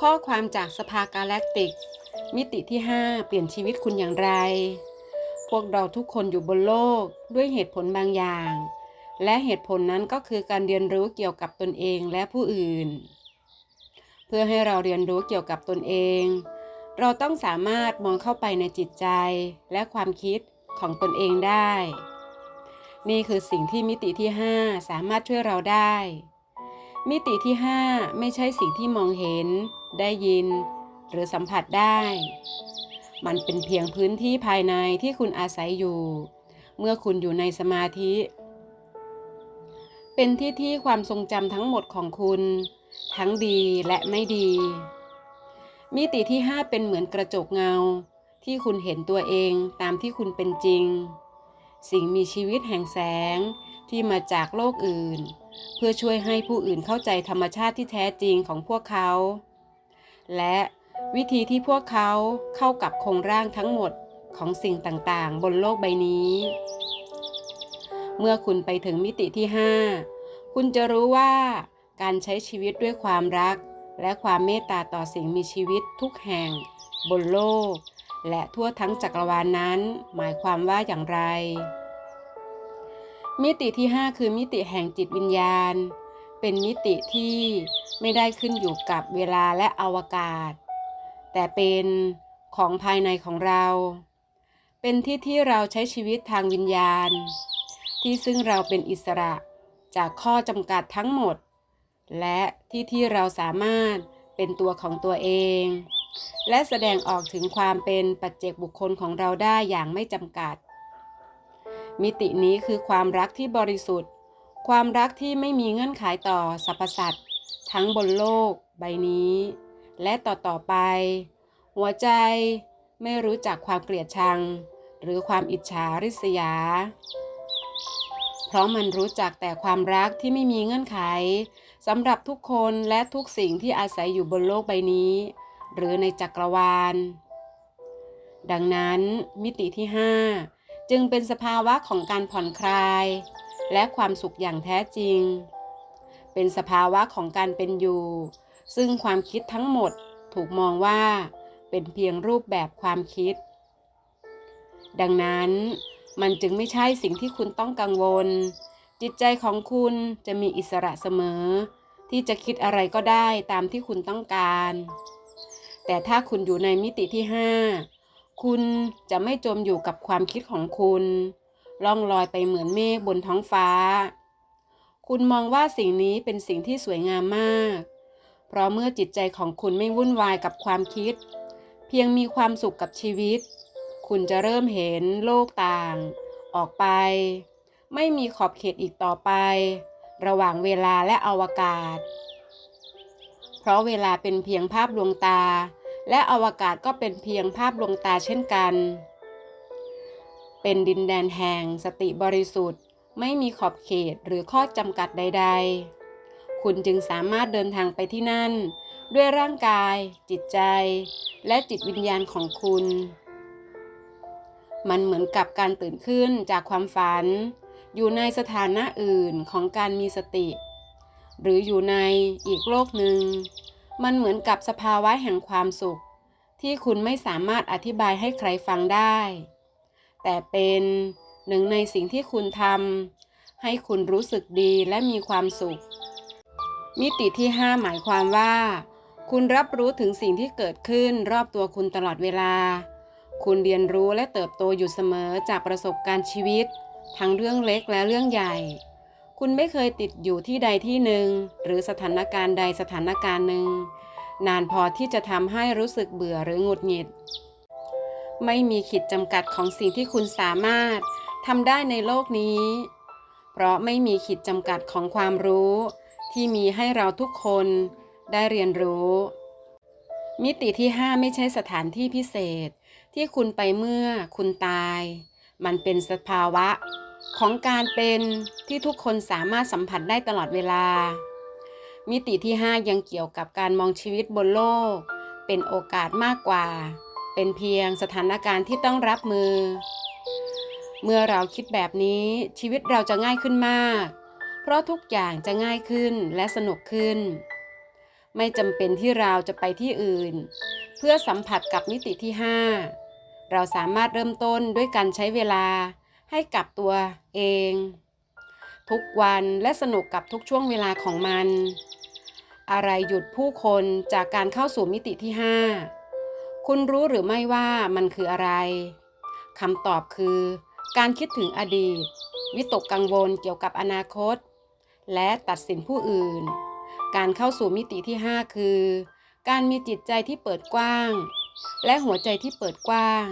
ข้อความจากสภากาแล็กติก มิติที่ 5 เปลี่ยนชีวิตคุณอย่างไร พวกเราทุกคนอยู่บนโลกด้วยเหตุผลบางอย่าง และเหตุผลนั้นก็คือการเรียนรู้เกี่ยวกับตนเองและผู้อื่น เพื่อให้เราเรียนรู้เกี่ยวกับตนเอง เราต้องสามารถมองเข้าไปในจิตใจและความคิดของตนเองได้ นี่คือสิ่งที่มิติที่ 5 สามารถช่วยเราได้ มิติที่ 5 ไม่ใช่สิ่งที่มองเห็น ได้ยิน หรือสัมผัสได้ มันเป็นเพียงพื้นที่ภายในที่คุณอาศัยอยู่ เมื่อคุณอยู่ในสมาธิ เป็นที่ที่ความทรงจำทั้งหมดของคุณ ทั้งดีและไม่ดี มิติที่ 5 เป็นเหมือนกระจกเงา ที่คุณเห็นตัวเองตามที่คุณเป็นจริง สิ่งมีชีวิตแห่งแสงที่มาจากโลกอื่น เพื่อช่วยให้ผู้อื่นเข้าใจธรรมชาติที่แท้จริงของพวกเขา และวิธีที่พวกเขาเข้ากับโครงร่างทั้งหมดของสิ่งต่างๆ บนโลกใบนี้ เมื่อคุณไปถึงมิติที่ 5 คุณจะรู้ว่าการใช้ชีวิตด้วยความรัก และความเมตตาต่อสิ่งมีชีวิตทุกแห่ง บนโลก และทั่วทั้งจักรวาลนนั้น หมายความว่าอย่างไร มิติที่ 5 คือมิติแห่งจิตวิญญาณ เป็นมิติที่ไม่ได้ขึ้นอยู่กับเวลาและอวกาศ แต่เป็นของภายในของเรา เป็นที่ที่เราใช้ชีวิตทางวิญญาณ ที่ซึ่งเราเป็นอิสระจากข้อจำกัดทั้งหมด และที่ที่เราสามารถเป็นตัวของตัวเอง และแสดงออกถึงความเป็นปัจเจกบุคคลของเราได้อย่างไม่จำกัด มิตินี้คือความรักที่บริสุทธิ์ ความรักที่ไม่มีเงื่อนไขต่อสรรพสัตว์ทั้งบนโลกใบนี้ และต่อต่อไป หัวใจไม่รู้จักความเกลียดชัง หรือความอิจฉาริษยา เพราะมันรู้จักแต่ความรักที่ไม่มีเงื่อนไขสำหรับทุกคนและทุกสิ่งที่อาศัยอยู่บนโลกใบนี้ หรือในจักรวาล ดังนั้นมิติที่ 5 จึงเป็นสภาวะของการผ่อนคลาย และความสุขอย่างแท้จริง เป็นสภาวะของการเป็นอยู่ ซึ่งความคิดทั้งหมดถูกมองว่า เป็นเพียงรูปแบบความคิด ดังนั้นมันจึงไม่ใช่สิ่งที่คุณต้องกังวล จิตใจของคุณจะมีอิสระเสมอ ที่จะคิดอะไรก็ได้ตามที่คุณต้องการ แต่ถ้าคุณอยู่ในมิติที่ 5 คุณจะไม่จมอยู่กับความคิดของคุณ ล่องลอยไปเหมือนเมฆบนท้องฟ้า คุณมองว่าสิ่งนี้เป็นสิ่งที่สวยงามมาก เพราะเมื่อจิตใจของคุณไม่วุ่นวายกับความคิด เพียงมีความสุขกับชีวิต คุณจะเริ่มเห็นโลกต่าง ออกไป ไม่มีขอบเขตอีกต่อไป ระหว่างเวลาและอวกาศ เพราะเวลาเป็นเพียงภาพลวงตา และอวกาศก็เป็นเพียงภาพลวงตาเช่นกัน เป็นดินแดนแห่งสติบริสุทธิ์ ไม่มีขอบเขตหรือข้อจำกัดใด ๆ คุณจึงสามารถเดินทางไปที่นั่น ด้วยร่างกาย จิตใจ และจิตวิญญาณของคุณ มันเหมือนกับการตื่นขึ้นจากความฝัน อยู่ในสถานะอื่นของการมีสติ หรืออยู่ในอีกโลกหนึ่ง มันเหมือนกับสภาวะแห่งความสุข ที่คุณไม่สามารถอธิบายให้ใครฟังได้ แต่เป็นหนึ่งในสิ่งที่คุณทำให้คุณรู้สึกดีและมีความสุข มิติที่ 5 หมายความว่า คุณรับรู้ถึงสิ่งที่เกิดขึ้นรอบตัวคุณตลอดเวลา คุณเรียนรู้และเติบโตอยู่เสมอจากประสบการณ์ชีวิต ทั้งเรื่องเล็กและเรื่องใหญ่ คุณไม่เคยติดอยู่ที่ใดที่หนึ่ง หรือสถานการณ์ใดสถานการณ์หนึ่ง นานพอที่จะทำให้รู้สึกเบื่อหรือหงุดหงิด ไม่มีขีดจำกัดของสิ่งที่คุณสามารถทำได้ในโลกนี้ เพราะไม่มีขีดจำกัดของความรู้ ที่มีให้เราทุกคนได้เรียนรู้ มิติที่ 5 ไม่ใช่สถานที่พิเศษ ที่คุณไปเมื่อคุณตาย มันเป็นสภาวะ ของการเป็นที่ทุกคนสามารถสัมผัสได้ตลอดเวลา มิติที่ 5 ยังเกี่ยวกับการมองชีวิตบนโลก เป็นโอกาสมากกว่า เป็นเพียงสถานการณ์ที่ต้องรับมือ เมื่อเราคิดแบบนี้ชีวิตเราจะง่ายขึ้นมาก เพราะทุกอย่างจะง่ายขึ้นและสนุกขึ้น ไม่จำเป็นที่เราจะไปที่อื่น เพื่อสัมผัสกับมิติที่ 5 เราสามารถเริ่มต้นด้วยการใช้เวลา ให้กับตัวเอง ทุกวันและสนุกกับทุกช่วงเวลาของมัน อะไรหยุดผู้คนจากการเข้าสู่มิติที่ 5 คุณรู้หรือไม่ว่ามันคืออะไรคำตอบคือ การคิดถึงอดีต วิตกกังวลเกี่ยวกับอนาคต และตัดสินผู้อื่น การเข้าสู่มิติที่ 5 คือ การมีจิตใจที่เปิดกว้าง และหัวใจที่เปิดกว้าง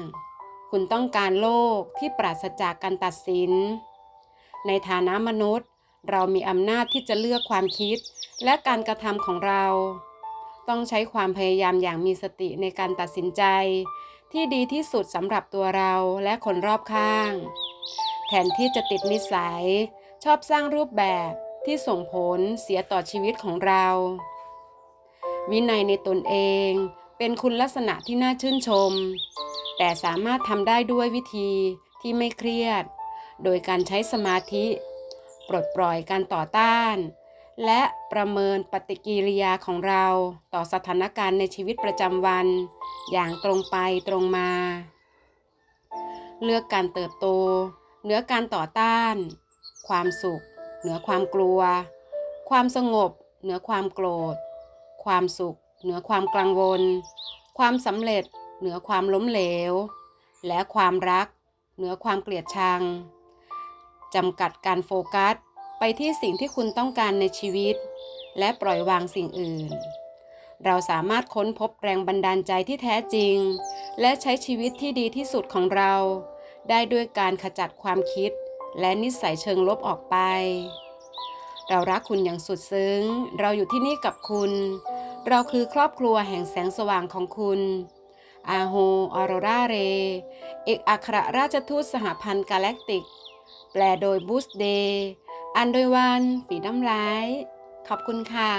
คุณต้องการโลกที่ปราศจากการตัดสิน ในฐานะมนุษย์ เรามีอำนาจที่จะเลือกความคิดและการกระทำของเรา ต้องใช้ความพยายามอย่างมีสติในการตัดสินใจ ที่ดีที่สุดสำหรับตัวเราและคนรอบข้าง แทนที่จะติดนิสัย ชอบสร้างรูปแบบที่ส่งผลเสียต่อชีวิตของเรา วินัยในตนเองเป็นคุณลักษณะที่น่าชื่นชม แต่สามารถทำได้ด้วยวิธีที่ไม่เครียด โดยการใช้สมาธิ ปลดปล่อยการต่อต้าน และประเมินปฏิกิริยาของเราต่อสถานการณ์ในชีวิตประจำวัน อย่างตรงไปตรงมา เลือกการเติบโต เหนือการต่อต้าน ความสุข เหนือความกลัว ความสงบ เหนือความโกรธ ความสุข เหนือความกังวล ความสำเร็จ เหนือความล้มเหลว และความรัก เหนือความเกลียดชังจำกัดการโฟกัส ไปที่สิ่งที่คุณต้องการในชีวิต และปล่อยวางสิ่งอื่น เราสามารถค้นพบแรงบันดาลใจที่แท้จริง และใช้ชีวิตที่ดีที่สุดของเรา ได้ด้วยการขจัดความคิด และนิสัยเชิงลบออกไป เรารักคุณอย่างสุดซึ้ง เราอยู่ที่นี่กับคุณ เราคือครอบครัวแห่งแสงสว่างของคุณ อาโฮออโรราเร เอกอัครราชทูตสหพันธ์กาแล็กติก แปลโดยบูสเดย์อันโดยวันฝีน้ำร้าย ขอบคุณค่ะ